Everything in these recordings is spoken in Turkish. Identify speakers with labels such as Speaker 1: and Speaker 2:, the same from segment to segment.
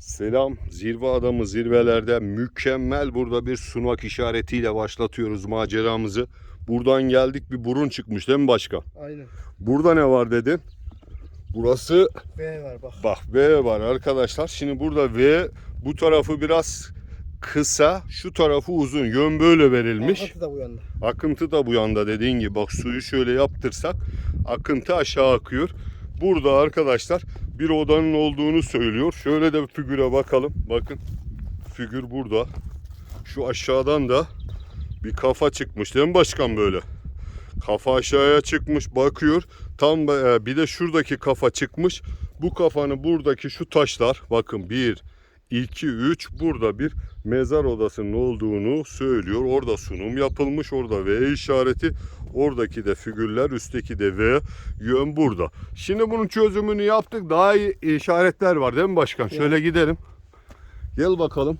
Speaker 1: Selam zirve adamı zirvelerde mükemmel burada bir sunak işaretiyle başlatıyoruz maceramızı. Buradan geldik bir burun çıkmış değil mi başkan?
Speaker 2: Aynen.
Speaker 1: Burada ne var dedin? Burası
Speaker 2: B var bak.
Speaker 1: bak V var arkadaşlar. Şimdi burada V bu tarafı biraz kısa şu tarafı uzun yön böyle verilmiş.
Speaker 2: Akıntı da bu yanda.
Speaker 1: Akıntı da bu yanda dediğin gibi bak suyu şöyle yaptırsak akıntı aşağı akıyor. Burada arkadaşlar bir odanın olduğunu söylüyor. Şöyle de figüre bakalım. Bakın figür burada. Şu aşağıdan da bir kafa çıkmış değil mi başkan böyle? Kafa aşağıya çıkmış bakıyor. Tam e, bir de şuradaki kafa çıkmış. Bu kafanın buradaki şu taşlar bakın 1, 2, 3 burada bir mezar odasının olduğunu söylüyor. Orada sunum yapılmış. Orada V işareti. Oradaki de figürler. Üstteki de V. Yön burada. Şimdi bunun çözümünü yaptık. Daha iyi işaretler var değil mi başkan? Şöyle gidelim. Gel bakalım.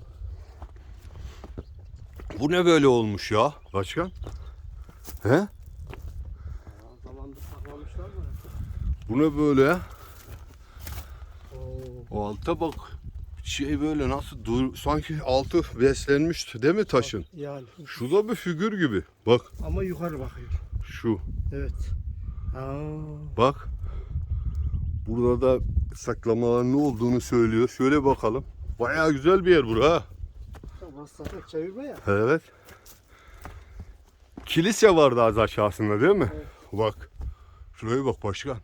Speaker 1: Bu ne böyle olmuş ya başkan? He? Bu ne böyle ya?
Speaker 2: Oo.
Speaker 1: O alta bak. Şey böyle nasıl dur sanki altı beslenmiş değil mi taşın?
Speaker 2: Yani.
Speaker 1: Şu da bir figür gibi. Bak
Speaker 2: Ama yukarı bakıyor.
Speaker 1: şu.
Speaker 2: Evet. Aa.
Speaker 1: Bak. Burada da saklamaların ne olduğunu söylüyor. Şöyle bakalım. Bayağı güzel bir yer bura ha.
Speaker 2: Zaten çevirme ya.
Speaker 1: Evet. Kilise vardı az aşağısında değil mi?
Speaker 2: Evet.
Speaker 1: Bak. Şuraya bak başkan.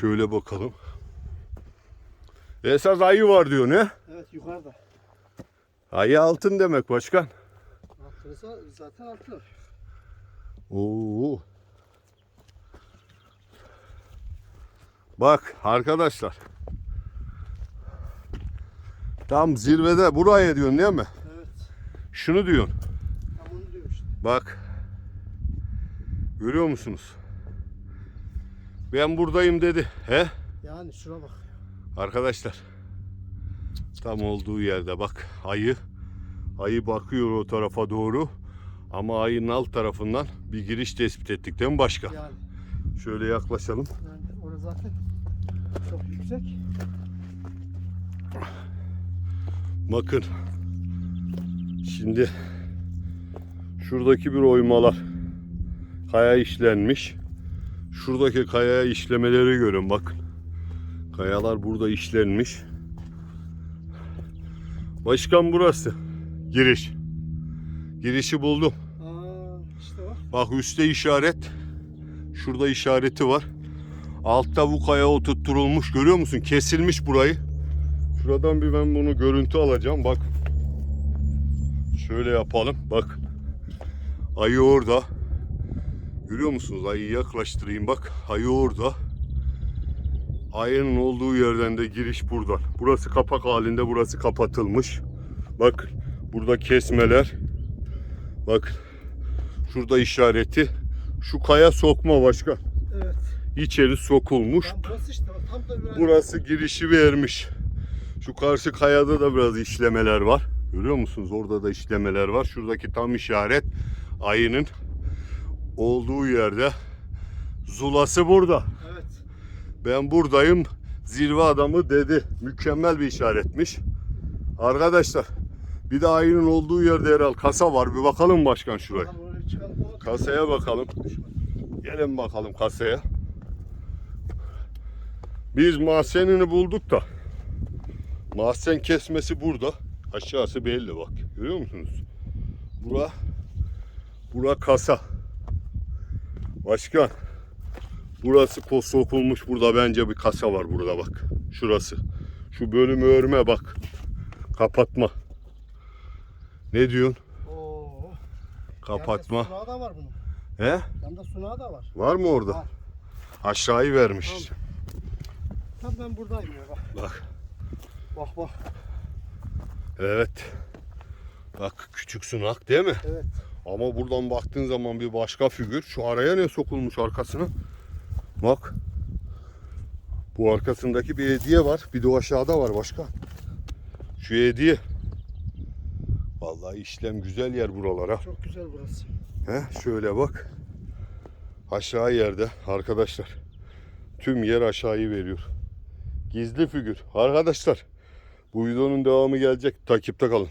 Speaker 1: Şöyle bakalım. Esas ayı var diyor ne?
Speaker 2: Evet yukarıda.
Speaker 1: Ayı altın demek başkan.
Speaker 2: Altınıza zaten altın.
Speaker 1: Oo. Bak arkadaşlar. Tam zirvede buraya diyorsun değil mi?
Speaker 2: Evet.
Speaker 1: Şunu diyorsun.
Speaker 2: Tam onu diyor işte.
Speaker 1: Bak. Görüyor musunuz? Ben buradayım dedi. He?
Speaker 2: Yani şuna bak.
Speaker 1: Arkadaşlar. Tam olduğu yerde bak. Ayı. Ayı bakıyor o tarafa doğru. Ama ayının alt tarafından bir giriş tespit ettik değil mi başka?
Speaker 2: Yani.
Speaker 1: Şöyle yaklaşalım.
Speaker 2: Yani orası zaten çok yüksek.
Speaker 1: Bakın. Şimdi şuradaki bir oymalar kaya işlenmiş. Şuradaki kaya işlemeleri görün bakın. Kayalar burada işlenmiş. Başkan burası. Giriş. Girişi buldum.
Speaker 2: Aa işte bak.
Speaker 1: Bak üstte işaret. Şurada işareti var. Altta bu kaya oturtturulmuş. Görüyor musun? Kesilmiş burayı. Şuradan bir ben bunu görüntü alacağım. Bak. Şöyle yapalım. Bak. Ayı orada. Görüyor musunuz? Ayıyı yaklaştırayım bak. Ayı orada. Ayının olduğu yerden de giriş buradan. Burası kapak halinde. Burası kapatılmış. Bak. Burada kesmeler. Bak. Şurada işareti. Şu kaya sokma başka.
Speaker 2: Evet.
Speaker 1: İçeri sokulmuş.
Speaker 2: Tam burası işte. Tam da böyle.
Speaker 1: Burası girişi vermiş. Şu karşı kayada da biraz işlemeler var. Görüyor musunuz? Orada da işlemeler var. Şuradaki tam işaret ayının olduğu yerde. Zulası burada. Ben buradayım. Zirve adamı dedi. Mükemmel bir işaretmiş. Arkadaşlar bir de ayının olduğu yerde herhal kasa var. Bir bakalım başkan şuraya. Kasaya bakalım. Gelin bakalım kasaya. Biz mahzenini bulduk da. Mahzen kesmesi burada. Aşağısı belli bak. Görüyor musunuz? Bura bura kasa. Başkan. Burası sokulmuş. Burada bence bir kasa var burada bak. Şurası. Şu bölümü örme bak. Kapatma. Ne diyorsun?
Speaker 2: Oo.
Speaker 1: Kapatma.
Speaker 2: Yanda sunağı da var bunun.
Speaker 1: He?
Speaker 2: Yanda sunağı da var.
Speaker 1: Var mı orada?
Speaker 2: Var.
Speaker 1: Aşağıyı vermiş.
Speaker 2: Tam ben buradayım ya bak.
Speaker 1: Bak.
Speaker 2: Bak bak.
Speaker 1: Evet. Bak küçük sunak değil mi?
Speaker 2: Evet.
Speaker 1: Ama buradan baktığın zaman bir başka figür. Şu araya ne sokulmuş arkasına? Bak. Bu arkasındaki bir hediye var. Bir de o aşağıda var başka. Şu hediye. Vallahi işlem güzel yer buralara.
Speaker 2: Çok güzel burası.
Speaker 1: He, şöyle bak. Aşağı yerde arkadaşlar. Tüm yer aşağıyı veriyor. Gizli figür. Arkadaşlar bu videonun devamı gelecek. Takipte kalın.